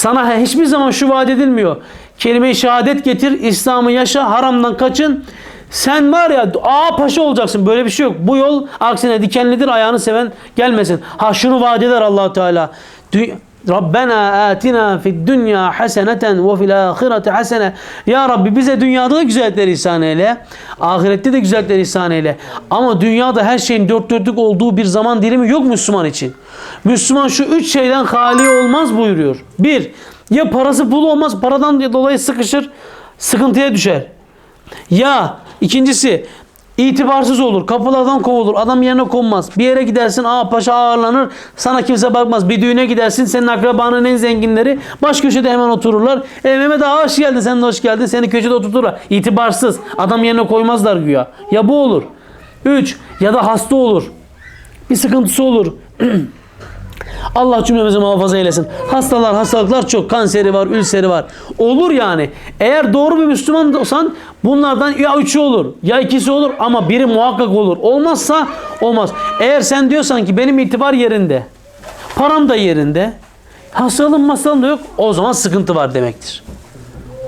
Sana hiçbir zaman şu vaat edilmiyor. Kelime-i şehadet getir, İslam'ı yaşa, haramdan kaçın. Sen var ya ağa paşa olacaksın. Böyle bir şey yok. Bu yol aksine dikenlidir. Ayağını seven gelmesin. Ha şunu vaat eder allah Teala. Dü- Rabbena atina fid dünya haseneten ve fil ahireti hasene. Ya Rabbi bize dünyada da güzellikler ihsan eyle. Ahirette de güzellikler ihsan eyle. Ama dünyada her şeyin dört dörtlük olduğu bir zaman dilimi yok Müslüman için. Müslüman şu üç şeyden hali olmaz buyuruyor. Bir, ya parası pulu olmaz, paradan dolayı sıkışır, sıkıntıya düşer. Ya ikincisi itibarsız olur. Kapılardan kovulur. Adam yerine konmaz. Bir yere gidersin ağa paşa ağırlanır. Sana kimse bakmaz. Bir düğüne gidersin. Senin akrabanın en zenginleri baş köşede hemen otururlar. E Mehmet ağa hoş geldin. Sen de hoş geldin. Seni köşede oturturlar. İtibarsız. Adam yerine koymazlar güya. Ya bu olur. Üç. Ya da hasta olur. Bir sıkıntısı olur. Allah cümlemizi muhafaza eylesin. Hastalar, hastalıklar çok. Kanseri var, ülseri var. Olur yani. Eğer doğru bir Müslüman olsan bunlardan ya üçü olur, ya ikisi olur ama biri muhakkak olur. Olmazsa olmaz. Eğer sen diyorsan ki benim itibar yerinde, param da yerinde, hastalığım hastalığım da yok o zaman sıkıntı var demektir.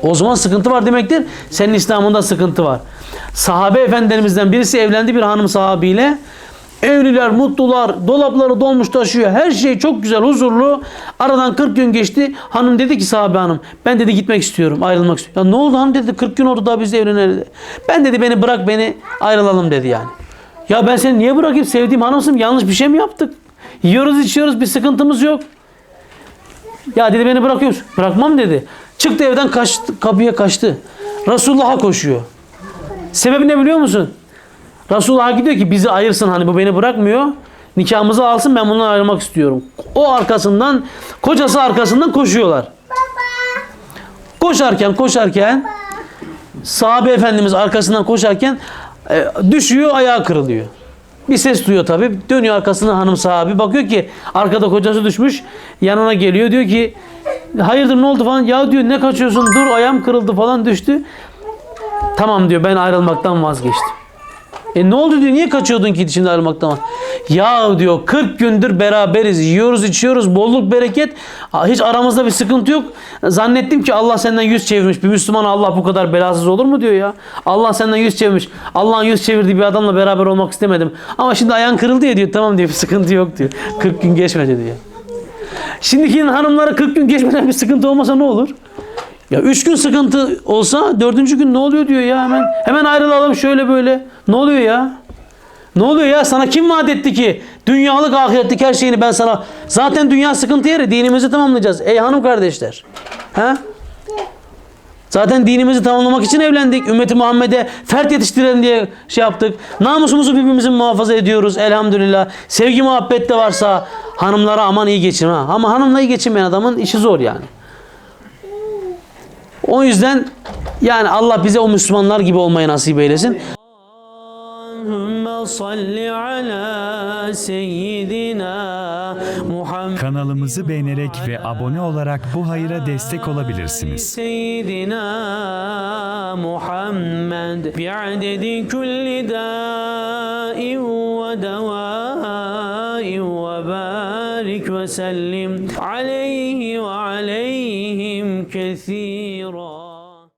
O zaman sıkıntı var demektir. Senin İslam'ında sıkıntı var. Sahabe efendilerimizden birisi evlendi bir hanım sahabiyle. Evliler, mutlular, dolapları dolmuş taşıyor. Her şey çok güzel, huzurlu. Aradan 40 gün geçti. Hanım dedi ki sahabe hanım, ben dedi gitmek istiyorum, ayrılmak istiyorum. Ya ne oldu hanım dedi, 40 gün oldu daha biz evlenelim. Ben dedi beni bırak beni ayrılalım dedi yani. Ya ben seni niye bırakayım sevdiğim hanımsın yanlış bir şey mi yaptık? Yiyoruz içiyoruz bir sıkıntımız yok. Ya dedi beni bırakıyor? Bırakmam dedi. Çıktı evden kaçtı, kapıya kaçtı. Resulullah'a koşuyor. Sebebi ne biliyor musun? Resulullah'a gidiyor ki bizi ayırsın hani bu beni bırakmıyor. Nikahımızı alsın ben bundan ayrılmak istiyorum. O arkasından, kocası arkasından koşuyorlar. Koşarken koşarken sahabe efendimiz arkasından koşarken e, düşüyor ayağı kırılıyor. Bir ses duyuyor tabi. Dönüyor arkasına hanım sahabi. Bakıyor ki arkada kocası düşmüş. Yanına geliyor. Diyor ki hayırdır ne oldu falan. Ya diyor ne kaçıyorsun dur ayağım kırıldı falan düştü. Tamam diyor ben ayrılmaktan vazgeçtim. E ne oldu diyor niye kaçıyordun ki şimdi ayrılmaktan? Ya diyor 40 gündür beraberiz yiyoruz içiyoruz bolluk bereket hiç aramızda bir sıkıntı yok. Zannettim ki Allah senden yüz çevirmiş bir Müslüman Allah bu kadar belasız olur mu diyor ya. Allah senden yüz çevirmiş. Allah'ın yüz çevirdiği bir adamla beraber olmak istemedim. Ama şimdi ayağın kırıldı ya diyor tamam diyor bir sıkıntı yok diyor. 40 gün geçmedi diyor. Şimdiki hanımlara 40 gün geçmeden bir sıkıntı olmasa ne olur? Ya üç gün sıkıntı olsa dördüncü gün ne oluyor diyor ya hemen. Hemen ayrılalım şöyle böyle. Ne oluyor ya? Ne oluyor ya? Sana kim vaat etti ki? Dünyalık ahiretlik her şeyini ben sana... Zaten dünya sıkıntı yeri. Dinimizi tamamlayacağız. Ey hanım kardeşler. Ha? Zaten dinimizi tamamlamak için evlendik. Ümmeti Muhammed'e fert yetiştirelim diye şey yaptık. Namusumuzu birbirimizi muhafaza ediyoruz elhamdülillah. Sevgi muhabbet de varsa hanımlara aman iyi geçin ha. Ama hanımla iyi geçinmeyen adamın işi zor yani. O yüzden yani Allah bize o Müslümanlar gibi olmayı nasip eylesin. Kanalımızı beğenerek ve abone olarak bu hayıra destek olabilirsiniz. seyyidina Muhammed bi'adedi kulli da'in ve deva'in ve barik ve sellim aleyhi ve